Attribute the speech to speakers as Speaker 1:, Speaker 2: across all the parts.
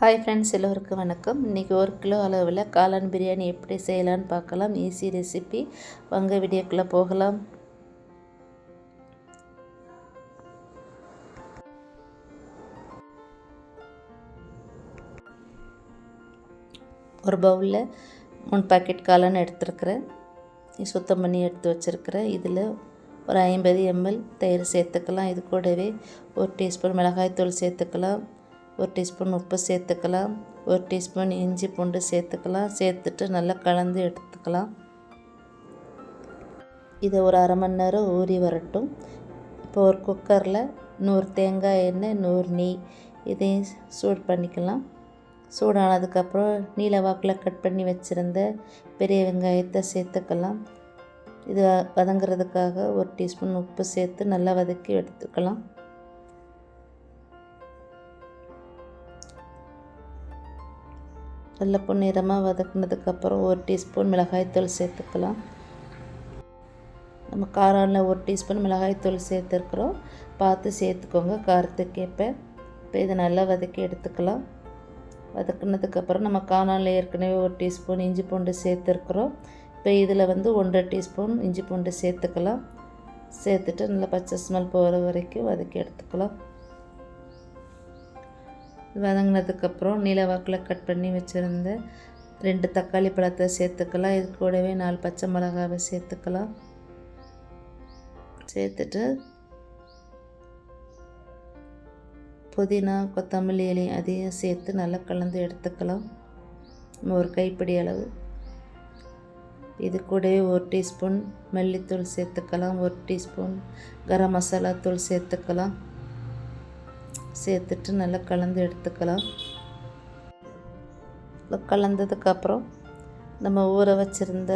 Speaker 1: Hi friends எல்லோருக்கும் வணக்கம். இன்றைக்கி ஒரு கிலோ அளவில் காளான் பிரியாணி எப்படி செய்யலான்னு பார்க்கலாம். Easy recipe. வாங்க வீடியோக்குள்ளே போகலாம். ஒரு பவுலில் மூணு பாக்கெட் காளான் எடுத்துருக்குறேன். சுத்தம் பண்ணி எடுத்து வச்சுருக்கிறேன். இதில் ஒரு ஐம்பது எம்எல் தயிர் சேர்த்துக்கலாம். இது கூடவே ஒரு டீஸ்பூன் மிளகாய்த்தூள் சேர்த்துக்கலாம். ஒரு டீஸ்பூன் உப்பு சேர்த்துக்கலாம். ஒரு டீஸ்பூன் இஞ்சி பூண்டு சேர்த்துக்கலாம். சேர்த்துட்டு நல்லா கலந்து எடுத்துக்கலாம். இதை ஒரு அரை மணி நேரம் ஊறி வரட்டும். இப்போ ஒரு குக்கரில் நூறு தேங்காய் எண்ணெய் நூறு நெய் இதையும் சூடு பண்ணிக்கலாம். சூடானதுக்கப்புறம் நீல வாக்கில் கட் பண்ணி வச்சுருந்த பெரிய வெங்காயத்தை சேர்த்துக்கலாம். இது வதங்குறதுக்காக ஒரு டீஸ்பூன் உப்பு சேர்த்து நல்லா வதக்கி எடுத்துக்கலாம். நல்ல பொன்னிறமாக வதக்குனதுக்கப்புறம் ஒரு டீஸ்பூன் மிளகாய்த்தூள் சேர்த்துக்கலாம். நம்ம காரானில் ஒரு டீஸ்பூன் மிளகாய்த்தூள் சேர்த்துருக்குறோம். பார்த்து சேர்த்துக்கோங்க காரத்துக்கேற்ப இப்போ இதை நல்லா வதக்கி எடுத்துக்கலாம். வதக்குனதுக்கப்புறம் நம்ம காணாலில் ஏற்கனவே ஒரு டீஸ்பூன் இஞ்சி பூண்டு சேர்த்துருக்குறோம். இப்போ இதில் வந்து ஒன்றரை டீஸ்பூன் இஞ்சி பூண்டு சேர்த்துக்கலாம். சேர்த்துட்டு நல்லா பச்சை ஸ்மெல் போகிற வரைக்கும் வதக்கி எடுத்துக்கலாம். வதங்கினதுக்கப்புறம் நீலவாக்கில் கட் பண்ணி வச்சுருந்த ரெண்டு தக்காளி பழத்தை சேர்த்துக்கலாம். இது கூடவே நாலு பச்சை மிளகாவை சேர்த்துக்கலாம். சேர்த்துட்டு புதினா கொத்தமல்லி இலை அதையும் சேர்த்து நல்லா கலந்து எடுத்துக்கலாம். ஒரு கைப்பிடி அளவு. இது கூடவே ஒரு டீஸ்பூன் மல்லித்தூள் சேர்த்துக்கலாம். ஒரு டீஸ்பூன் கரம் மசாலா தூள் சேர்த்துக்கலாம். சேர்த்துட்டு நல்லா கலந்து எடுத்துக்கலாம். கலந்ததுக்கப்புறம் நம்ம ஊற வச்சுருந்த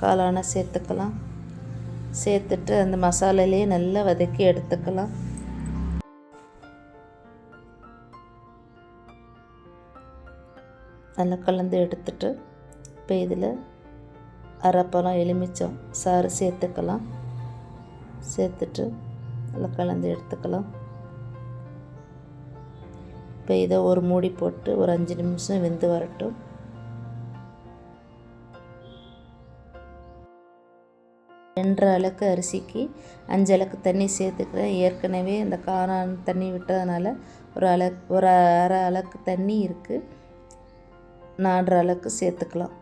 Speaker 1: காளானை சேர்த்துக்கலாம். சேர்த்துட்டு அந்த மசாலாலேயே நல்லா வதக்கி எடுத்துக்கலாம். நல்லா கலந்து எடுத்துட்டு இப்போ இதில் அரைப்பழம் எலுமிச்சம் சாறு சேர்த்துக்கலாம். சேர்த்துட்டு நல்லா கலந்து எடுத்துக்கலாம். இப்போ இதை ஒரு மூடி போட்டு ஒரு அஞ்சு நிமிஷம் வெந்து வரட்டும். ரெண்டரை அளவுக்கு அரிசிக்கு அஞ்சு அளவுக்கு தண்ணி சேர்த்துக்கிறேன். ஏற்கனவே இந்த காரான தண்ணி விட்டதுனால ஒரு அல ஒரு அரை அளவுக்கு தண்ணி இருக்குது நாலரை அளவுக்கு சேர்த்துக்கலாம்.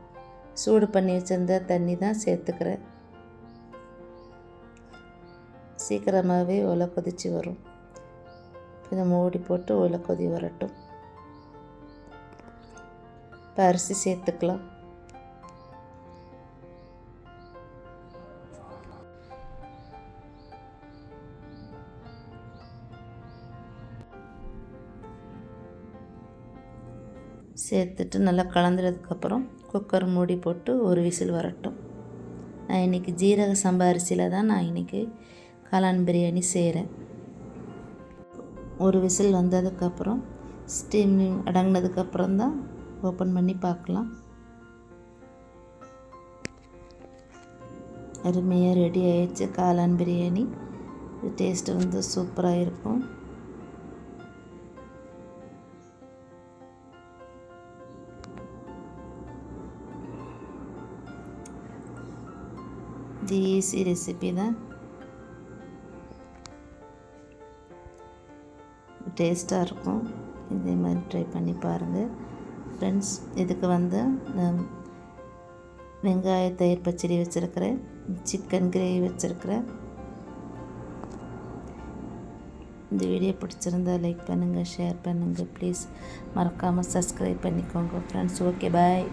Speaker 1: சூடு பண்ணி வச்சுருந்த தண்ணி தான் சேர்த்துக்கிறேன். சீக்கிரமாகவே ஒலை கொதித்து வரும். இதை மூடி போட்டு உள்ள கொதி வரட்டும். இப்போ அரிசி சேர்த்துக்கலாம். சேர்த்துட்டு நல்லா கலந்துறதுக்கப்புறம் குக்கர் மூடி போட்டு ஒரு விசில் வரட்டும். நான் இன்றைக்கி ஜீரக சம்பா அரிசியில் தான் நான் இன்றைக்கி காளான் பிரியாணி செய்கிறேன் ஒரு விசில் வந்ததுக்கப்புறம் ஸ்டீம் அடங்கினதுக்கப்புறம் தான் ஓப்பன் பண்ணி பார்க்கலாம். அருமையாக ரெடி ஆயிடுச்சு. காளான் பிரியாணி. டேஸ்ட்டு வந்து சூப்பராக இருக்கும். இது ஈஸி ரெசிபி தான். டேஸ்ட்டாக இருக்கும். இதே மாதிரி ட்ரை பண்ணி பாருங்கள் ஃப்ரெண்ட்ஸ் இதுக்கு வந்து வெங்காய தயிர் பச்சடி வச்சுருக்கிறேன். சிக்கன் கிரேவி வச்சுருக்கிறேன். இந்த வீடியோ பிடிச்சிருந்தா லைக் பண்ணுங்கள் ஷேர் பண்ணுங்கள் ப்ளீஸ் மறக்காமல் சப்ஸ்கிரைப் பண்ணிக்கோங்க ஃப்ரெண்ட்ஸ் ஓகே பாய்